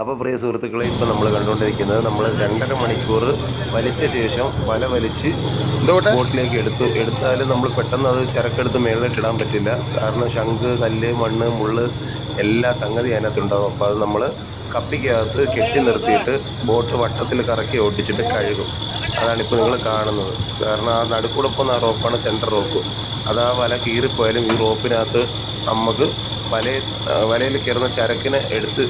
അപ്പോൾ പ്രിയ സുഹൃത്തുക്കളെ ഇപ്പോൾ നമ്മൾ കണ്ടുകൊണ്ടിരിക്കുന്നത് നമ്മൾ രണ്ടര മണിക്കൂർ വലിച്ച ശേഷം വല വലിച്ച് ബോട്ടിലേക്ക് എടുത്തു. എടുത്താലും നമ്മൾ പെട്ടെന്ന് അത് ചരക്കെടുത്ത് മേളിലേക്ക് ഇടാൻ പറ്റില്ല. കാരണം ശംഖ് കല്ല് മണ്ണ് മുള്ള് എല്ലാ സംഗതി അതിനകത്തുണ്ടാകും അപ്പോൾ അത് നമ്മൾ കപ്പിക്കകത്ത് കെട്ടി നിർത്തിയിട്ട് ബോട്ട് വട്ടത്തിൽ കറക്കി ഓടിച്ചിട്ട് കഴുകും. അതാണ് അതാണിപ്പോൾ നിങ്ങൾ കാണുന്നത്. കാരണം ആ നടുക്കൂടെ പോകുന്ന ആ റോപ്പാണ് സെന്റർ റോപ്പ് അത് ആ വല കീറിപ്പോയാലും ഈ റോപ്പിനകത്ത് നമുക്ക് വല വലയിൽ കയറുന്ന ചരക്കിനെ എടുത്ത്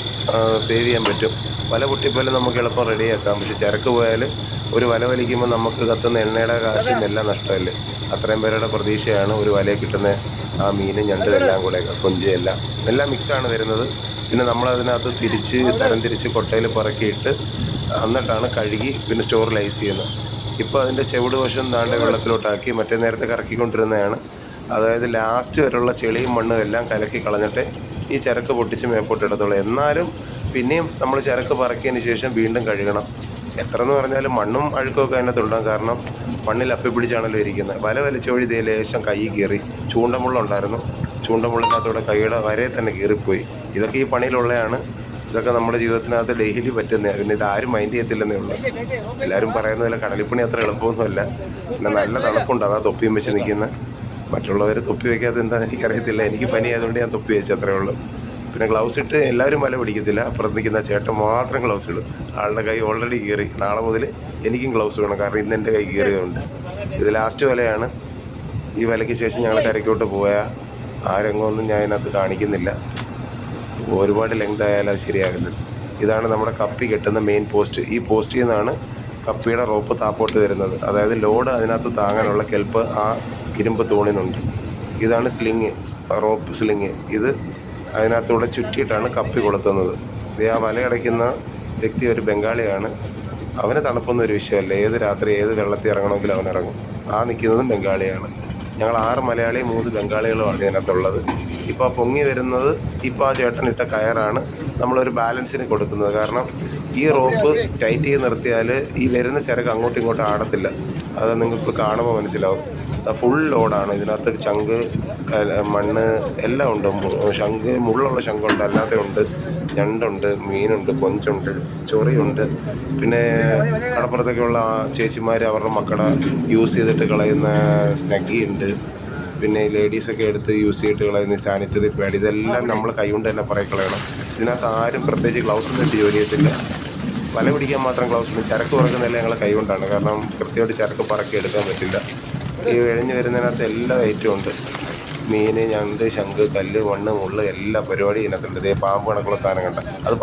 സേവ് ചെയ്യാൻ പറ്റും. വല പൊട്ടിപ്പോയാലും നമുക്ക് എളുപ്പം റെഡിയാക്കാം പക്ഷെ ചരക്ക് പോയാൽ ഒരു വല വലിക്കുമ്പോൾ നമുക്ക് കത്തുന്ന എണ്ണയുടെ കാശും എല്ലാം നഷ്ടമല്ലേ? അത്രയും പേരുടെ പ്രതീക്ഷയാണ് ഒരു വലയിൽ കിട്ടുന്ന ആ മീനും ഞണ്ടും എല്ലാം കൂടെ കൊഞ്ചെല്ലാം എല്ലാം. മിക്സാണ് വരുന്നത്. പിന്നെ നമ്മളതിനകത്ത് തിരിച്ച് തരം തിരിച്ച് കൊട്ടയിൽ പറക്കിയിട്ട് എന്നിട്ടാണ് കഴുകി പിന്നെ സ്റ്റോറിൽ ഐസ് ചെയ്യുന്നത്. ഇപ്പോൾ അതിന്റെ ചെവിട് വശം താണ്ട വെള്ളത്തിലോട്ടാക്കി മറ്റേ നേരത്തെ കറക്കിക്കൊണ്ടിരുന്നതാണ്. അതായത് ലാസ്റ്റ് വരെയുള്ള ചെളിയും മണ്ണും എല്ലാം കലക്കി കളഞ്ഞിട്ട് ഈ ചരക്ക് പൊട്ടിച്ച് മേപ്പോട്ട് ഇടത്തുള്ളൂ. എന്നാലും പിന്നെയും നമ്മൾ ചരക്ക് പറക്കിയതിന് ശേഷം വീണ്ടും കഴുകണം. എത്ര എന്ന് പറഞ്ഞാലും മണ്ണും അഴുക്കുമൊക്കെ അതിനകത്തുണ്ടാകും കാരണം മണ്ണിൽ അപ്പി പിടിച്ചാണല്ലോ ഇരിക്കുന്നത്. വല വലിച്ചോഴി ഇതേ ലേശം കൈ കീറി ചൂണ്ടമുള്ള ഉണ്ടായിരുന്നു. ചൂണ്ടമുള്ളിനകത്തൂടെ കൈയുടെ വരെ തന്നെ കീറിപ്പോയി. ഇതൊക്കെ ഈ പണിയിലുള്ളതാണ് ഇതൊക്കെ നമ്മുടെ ജീവിതത്തിനകത്ത് ഡെയിലി പറ്റുന്ന. പിന്നെ ഇത് ആരും മൈൻഡ് ചെയ്യത്തില്ലെന്നേ ഉള്ളൂ. എല്ലാവരും പറയുന്ന പോലെ കടലിപ്പണി അത്ര എളുപ്പമൊന്നുമല്ല. പിന്നെ നല്ല തണുപ്പുണ്ട്. അതാ തൊപ്പിയും വെച്ച് നിൽക്കുന്ന. മറ്റുള്ളവർ തൊപ്പി വയ്ക്കാത്ത എന്താണെന്ന് എനിക്കറിയത്തില്ല. എനിക്ക് പനി ആയതുകൊണ്ട് ഞാൻ തൊപ്പി വെച്ചു അത്രേ ഉള്ളൂ. പിന്നെ ഗ്ലൗസ് ഇട്ട് എല്ലാവരും വല പിടിക്കത്തില്ല. അപ്പുറത്ത് നിൽക്കുന്ന ചേട്ടൻ മാത്രം ഗ്ലൗസ് ഇടും. ആളുടെ കൈ ഓൾറെഡി കീറി. നാളെ മുതൽ എനിക്കും ഗ്ലൗസ് വേണം കാരണം ഇന്ന് എന്റെ കൈ കീറിയതുകൊണ്ട്. ഇത് ലാസ്റ്റ് വലയാണ്. ഈ വലയ്ക്ക് ശേഷം ഞങ്ങൾ കരയ്ക്കോട്ട് പോയാൽ ആ രംഗമൊന്നും ഞാൻ അതിനകത്ത് കാണിക്കുന്നില്ല. ഒരുപാട് ലെങ്ത് ആയാലും അത് ശരിയാകുന്നില്ല ഇതാണ് നമ്മുടെ കപ്പി കെട്ടുന്ന മെയിൻ പോസ്റ്റ് ഈ പോസ്റ്റിൽ നിന്നാണ് കപ്പിയുടെ റോപ്പ് താപ്പോട്ട് വരുന്നത്. അതായത് ലോഡ് അതിനകത്ത് താങ്ങാനുള്ള കെൽപ്പ് ആ ഇരുമ്പ് തൂണിനുണ്ട്. ഇതാണ് സ്ലിങ് റോപ്പ് സ്ലിങ്. ഇത് അതിനകത്തൂടെ ചുറ്റിയിട്ടാണ് കപ്പി കൊളുത്തുന്നത്. ഇത് ആ വലയടയ്ക്കുന്ന വ്യക്തി ഒരു ബംഗാളിയാണ്. അവന് തണുപ്പൊന്നും ഒരു വിഷയമല്ല. ഏത് രാത്രി ഏത് വെള്ളത്തിൽ ഇറങ്ങണമെങ്കിലും അവൻ ഇറങ്ങും. ആ നിൽക്കുന്നതും ബംഗാളിയാണ്. ഞങ്ങൾ ആറ് മലയാളി മൂന്ന് ബംഗാളികളുമാണ് ഇതിനകത്തുള്ളത്. ഇപ്പോൾ പൊങ്ങി വരുന്നത് ഇപ്പോൾ ആ ചേട്ടൻ ഇട്ട കയറാണ് നമ്മളൊരു ബാലൻസിന് കൊടുക്കുന്നത്. കാരണം ഈ റോപ്പ് ടൈറ്റ് ചെയ്ത് നിർത്തിയാൽ ഈ വരുന്ന ചരക്ക് അങ്ങോട്ടും ഇങ്ങോട്ടും ആടത്തില്ല. അത് നിങ്ങൾക്ക് കാണുമ്പോൾ മനസ്സിലാവും. ഫുൾ ലോഡാണ് ഇതിനകത്ത് ചങ്ക് മണ്ണ് എല്ലാം ഉണ്ട്. ശംഖ് മുള്ളുള്ള ശംഖുണ്ട്. അല്ലാതെ ഉണ്ട്. ഞണ്ടുണ്ട് മീനുണ്ട് കൊഞ്ചുണ്ട് ചൊറിയുണ്ട്. പിന്നെ കടപ്പുറത്തൊക്കെയുള്ള ആ ചേച്ചിമാർ അവരുടെ മക്കളെ യൂസ് ചെയ്തിട്ട് കളയുന്ന സ്നഗ്ഗി ഉണ്ട് പിന്നെ ലേഡീസൊക്കെ എടുത്ത് യൂസ് ചെയ്തിട്ട് കളയുന്ന സാനിറ്ററി പാഡ് ഇതെല്ലാം നമ്മൾ കൈകൊണ്ട് തന്നെ പറയി കളയണം. ഇതിനകത്ത് ആരും പ്രത്യേകിച്ച് ഗ്ലൗസ് ഒന്നും ഇട്ട് ജോലി ചെയ്യത്തില്ല. വല പിടിക്കാൻ മാത്രം ഗ്ലൗസ് ഉണ്ട് ചരക്ക് പറക്കുന്നതെല്ലാം ഞങ്ങൾ കൈകൊണ്ടാണ് കാരണം കൃത്യമായിട്ട് ചരക്ക് പറക്കി എടുക്കാൻ പറ്റില്ല. ഈ എഴിഞ്ഞ് വരുന്നതിനകത്ത് എല്ലാ ഐറ്റവും ഉണ്ട്. മീൻ ഞണ്ട് ശംഖ് കല്ല് മണ്ണ് മുള്ള് എല്ലാ പരിപാടിയും ഇതിനകത്തുണ്ട്. ഇതേ പാമ്പ് കണക്കുള്ള സാധനം കണ്ട. അത്